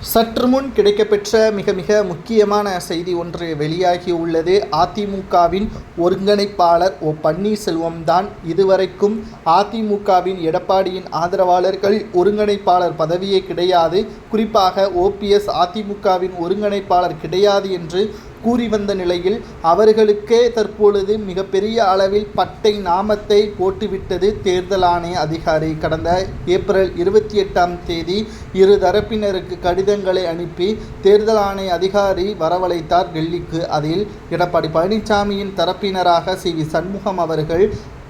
சற்று முன் கிடைக்கப்பெற்ற மிக மிக முக்கியமான செய்தி ஒன்று வெளியாகி உள்ளது. அதிமுகவின் ஒருங்கிணைப்பாளர் ஓ பன்னீர்செல்வம் தான் இதுவரைக்கும் அதிமுகவின் எடப்பாடியின் ஆதரவாளர்கள் ஒருங்கிணைப்பாளர் பதவியே கிடையாது. குறிப்பாக ஓபிஎஸ் அதிமுகவின் ஒருங்கிணைப்பாளர் கிடையாது என்று கூறி வந்த நிலையில் அவர்களுக்கே தற்பொழுது மிகப்பெரிய அளவில் பட்டை நாமத்தை போட்டுவிட்டது தேர்தல் ஆணைய அதிகாரி. கடந்த ஏப்ரல் இருபத்தி எட்டாம் தேதி இரு தரப்பினருக்கு கடிதங்களை அனுப்பி தேர்தல் ஆணைய அதிகாரி வரவழைத்தார் டெல்லிக்கு. அதில் எடப்பாடி பழனிசாமியின் தரப்பினராக சி வி சண்முகம் அவர்கள்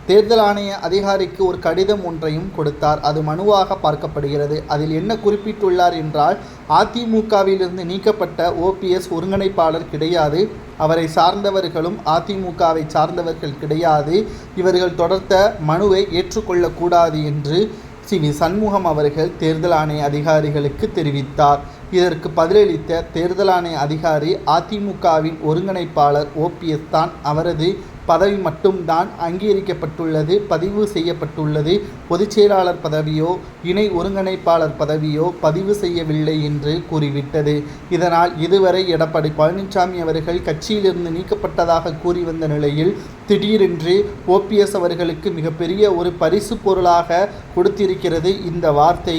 தேர்தல் ஆணைய அதிகாரிக்கு ஒரு கடிதம் ஒன்றையும் கொடுத்தார். அது மனுவாக பார்க்கப்படுகிறது. அதில் என்ன குறிப்பிட்டுள்ளார் என்றால் அதிமுகவிலிருந்து நீக்கப்பட்ட ஓபிஎஸ் ஒருங்கிணைப்பாளர் கிடையாது. அவரை சார்ந்தவர்களும் அதிமுகவை சார்ந்தவர்கள் கிடையாது. இவர்கள் தொடர்த்த மனுவை ஏற்றுக்கொள்ளக்கூடாது என்று சி. வி. சண்முகம் அவர்கள் தேர்தல் ஆணைய அதிகாரிகளுக்கு தெரிவித்தார். இதற்கு பதிலளித்த தேர்தல் ஆணைய அதிகாரி அதிமுகவின் ஒருங்கிணைப்பாளர் ஓபிஎஸ் தான் அவரது பதவி மட்டும்தான் அங்கீகரிக்கப்பட்டுள்ளது பதிவு செய்யப்பட்டுள்ளது. பொதுச் செயலாளர் பதவியோ இணை ஒருங்கிணைப்பாளர் பதவியோ பதிவு செய்யவில்லை என்று கூறிவிட்டது. இதனால் இதுவரை எடப்பாடி பழனிசாமி அவர்கள் கட்சியிலிருந்து நீக்கப்பட்டதாக கூறி வந்த நிலையில் திடீரென்று ஓபிஎஸ் அவர்களுக்கு மிகப்பெரிய ஒரு பரிசு பொருளாக கொடுத்திருக்கிறது இந்த வார்த்தை.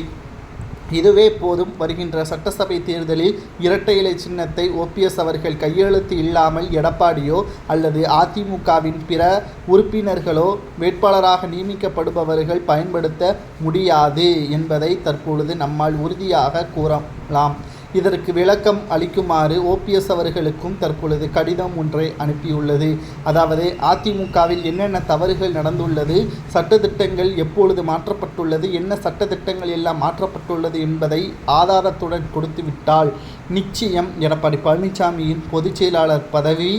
இதுவே போதும் வருகின்ற சட்டசபை தேர்தலில் இரட்டை இலை சின்னத்தை ஓபிஎஸ் அவர்கள் கையெழுத்து இல்லாமல் எடப்பாடியோ அல்லது அதிமுகவின் பிற உறுப்பினர்களோ வேட்பாளராக நியமிக்கப்படுபவர்கள் பயன்படுத்த முடியாது என்பதை தற்பொழுது நம்மால் உறுதியாக கூறலாம். இதற்கு விளக்கம் அளிக்குமாறு ஓபிஎஸ் அவர்களுக்கும் தற்பொழுது கடிதம் ஒன்றை அனுப்பியுள்ளது. அதாவது அதிமுகவில் என்னென்ன தவறுகள் நடந்துள்ளது சட்டத்திட்டங்கள் எப்பொழுது மாற்றப்பட்டுள்ளது என்ன சட்டத்திட்டங்கள் எல்லாம் மாற்றப்பட்டுள்ளது என்பதை ஆதாரத்துடன் கொடுத்துவிட்டால் நிச்சயம் எடப்பாடி பழனிசாமியின் பொதுச் செயலாளர் பதவி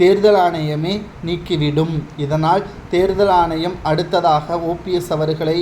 தேர்தல் ஆணையமே நீக்கிவிடும். இதனால் தேர்தல் ஆணையம் அடுத்ததாக ஓபிஎஸ் அவர்களை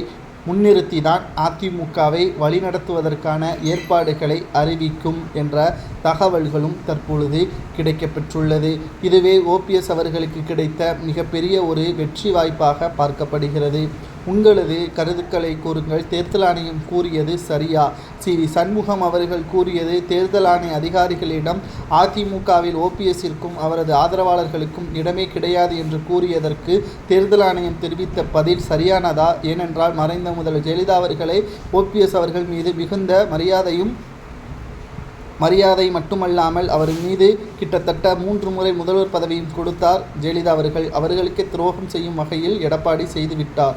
முன்னிறுத்திதான் அதிமுகவை வழிநடத்துவதற்கான ஏற்பாடுகளை அறிவிக்கும் என்ற தகவல்களும் தற்பொழுது கிடைக்கப்பெற்றுள்ளது. இதுவே ஓபிஎஸ் அவர்களுக்கு கிடைத்த மிகப்பெரிய ஒரு வெற்றி வாய்ப்பாக பார்க்கப்படுகிறது. உங்களது கருத்துக்களை கூறுங்கள். தேர்தல் ஆணையம் கூறியது சரியா? சி. வி. சண்முகம் அவர்கள் கூறியது தேர்தல் ஆணைய அதிகாரிகளிடம் அதிமுகவில் ஓபிஎஸ்ஸிற்கும் அவரது ஆதரவாளர்களுக்கும் இடமே கிடையாது என்று கூறியதற்கு தேர்தல் ஆணையம் தெரிவித்த பதில் சரியானதா? ஏனென்றால் மறைந்த முதல்வர் ஜெயலலிதா அவர்களை ஓபிஎஸ் அவர்கள் மீது மிகுந்த மரியாதையும் மரியாதை மட்டுமல்லாமல் அவர் மீது கிட்டத்தட்ட மூன்று முறை முதல்வர் பதவியும் கொடுத்தார். ஜெயலலிதா அவர்கள் அவர்களுக்கே துரோகம் செய்யும் வகையில் எடப்பாடி செய்துவிட்டார்